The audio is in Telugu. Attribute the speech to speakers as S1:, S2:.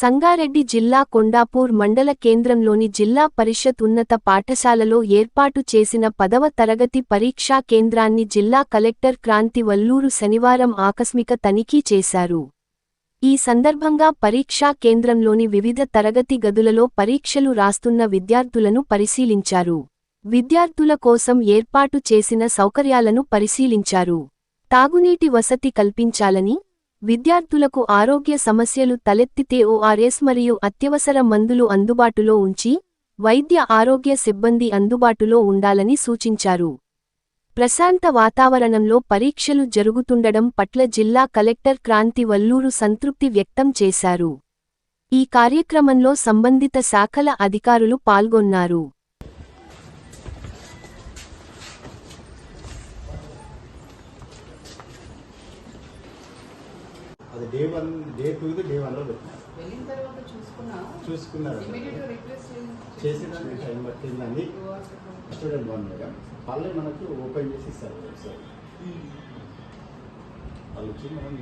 S1: సంగారెడ్డి జిల్లా కొండాపూర్ మండల కేంద్రంలోని జిల్లా పరిషత్ ఉన్నత పాఠశాలలో ఏర్పాటు చేసిన పదవ తరగతి పరీక్షా కేంద్రాన్ని జిల్లా కలెక్టర్ క్రాంతి వల్లూరు శనివారం ఆకస్మిక తనిఖీ చేశారు. ఈ సందర్భంగా పరీక్షా కేంద్రంలోని వివిధ తరగతి గదులలో పరీక్షలు రాస్తున్న విద్యార్థులను పరిశీలించారు. విద్యార్థుల కోసం ఏర్పాటు చేసిన సౌకర్యాలను పరిశీలించారు. తాగునీటి వసతి కల్పించాలని విద్యార్థులకు ఆరోగ్య సమస్యలు తలెత్తితే ఓఆర్ఎస్ మరియు అత్యవసర మందులు అందుబాటులో ఉంచి వైద్య ఆరోగ్య సిబ్బంది అందుబాటులో ఉండాలని సూచించారు. ప్రశాంత వాతావరణంలో పరీక్షలు జరుగుతుండడం పట్ల జిల్లా కలెక్టర్ క్రాంతి వల్లూరు సంతృప్తి వ్యక్తం చేశారు. ఈ కార్యక్రమంలో సంబంధిత శాఖల అధికారులు పాల్గొన్నారు.
S2: అది డే వన్ డే టూది డే వన్లో పెట్టినారు. చూసుకున్నారు. చేసేదాన్ని టైం పట్టిందని స్టూడెంట్ వన్ మేడం వాళ్ళే మనకు ఓపెన్ చేసి ఇస్తారు వెబ్సైట్. వాళ్ళు వచ్చి మనం